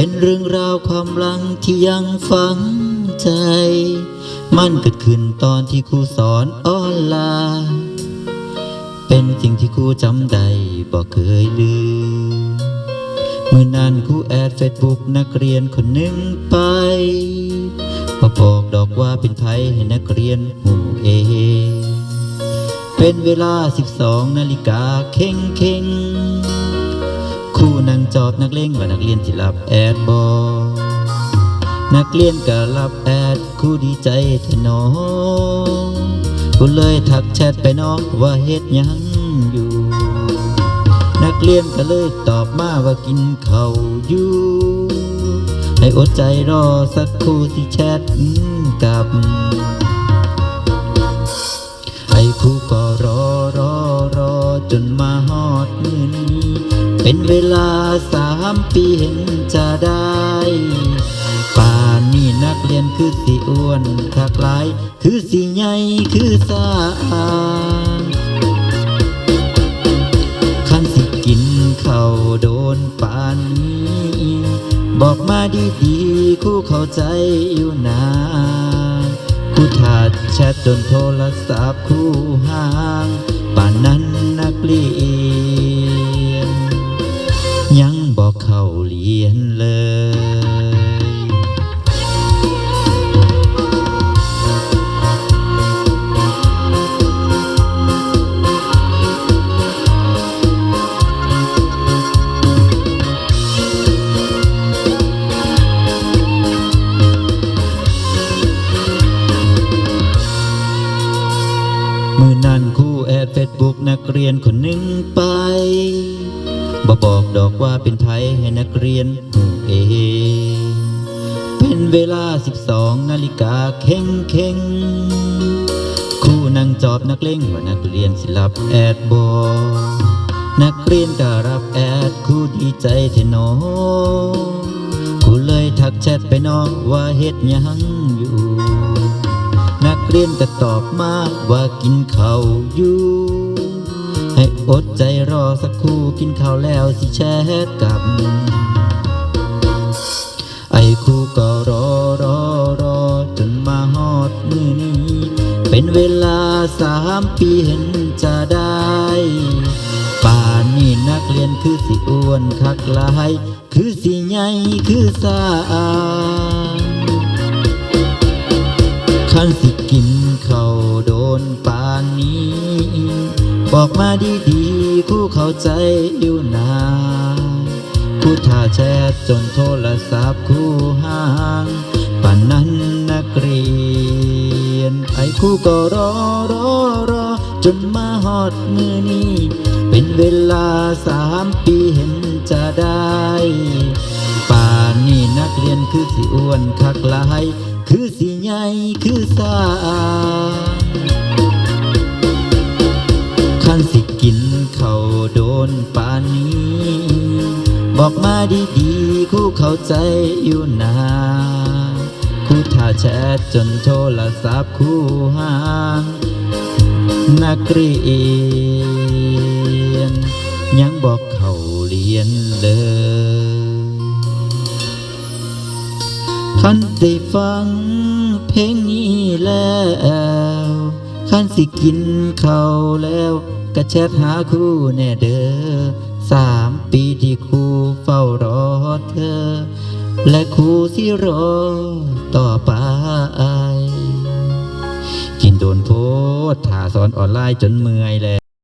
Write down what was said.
เป็นเรื่องราวความหลังที่ยังฝังใจ มันเกิดขึ้นตอนที่ครูสอนออนไลน์เป็นสิ่งที่ครูจำได้บอกเคยลืมเมื่อนั้นครูแอดเฟซบุ๊กนักเรียนคนหนึ่งไปพอบอกดอกว่าเป็นไผให้นักเรียนหูเองเป็นเวลา 12 นาฬิกาเข่งเข่ง,ขง จอบนักเลงว่านักเรียนที่รับแอดบอนักเรียนก็รับแอดครูดีใจแท้หนอกูเลยทักแชทไปน้องว่าเฮ็ดยังอยู่ นักเรียนก็เลยตอบมาว่ากินเขาอยู่ให้อดใจรอสักครู่สิแชทกลับไอ้ครูก็รอร เป็นเวลาสามปีเห็นจะได้ ป่านนี้นักเรียนคือสิอ้วนคักหลาย คือสิใหญ่คือสาคันสิกินข้าวโดนป่านนี้บอกมาดีๆคู่เข้าใจอยู่นาคู่ถาดแชทจนโทรศัพท์คู่ห่าง ป่านนั้นนักเรียน ยังบอกเข้าเรียนเลยมือนั้นคู่แอดเฟซบุ๊กนักเรียนคนหนึ่งไป บอบอกดอกว่าเป็นไทยให้นักเรียนหูเองเป็นเวลา12นาฬิกาเข่งเข่งครู่นั่งจอบนักเลงว่านักเรียนสิรับแอดบอนักเรียนก็รับแอดครู่ดีใจเทนอครูเลยทักแชทไปน้องว่าเฮ็ดหยังอยู่ นักเรียนก็ตอบมาว่ากินข้าวอยู่ ให้อดใจรอสักครู่กินข้าวแล้วสิแชทกับ ไอ้ครูก็รอรอรอจนมาฮอดมือนี้ เป็นเวลาสามปีเห็นจะได้ ป่านนี้นักเรียนคือสิอ้วนคักหลาย คือสิใหญ่คือสาคันสิกินข้าวโดนป่านนี้ บอกมาดีๆคู่เข้าใจอยู่นาคู่ท่าแชทจนโทรศัพท์คู่ห่างป่านนั้นนักเรียน ไอ้คู่ก็รอรอรอจนมาฮอดมือนี้เป็นเวลาสามปีเห็นจะได้ป่านนี้นักเรียนคือสิอ้วนคักหลาย คือสิใหญ่คือสา บอกมาดีๆคู่เข้าใจอยู่นาคู่ท่าแชทจนโทรศัพท์คู่ห่างนักเรียน ยังบอกเขาเรียนเลยคันได้ฟังเพลงนี้แล้วคันสิกินเขาแล้วก็แชทหาคู่แน่เด้อ สามปีที่ครูเฝ้ารอเธอ และครูที่รอต่อไป กินโดนโพดถ่าสอนออนไลน์จนเมื่อยแล้ว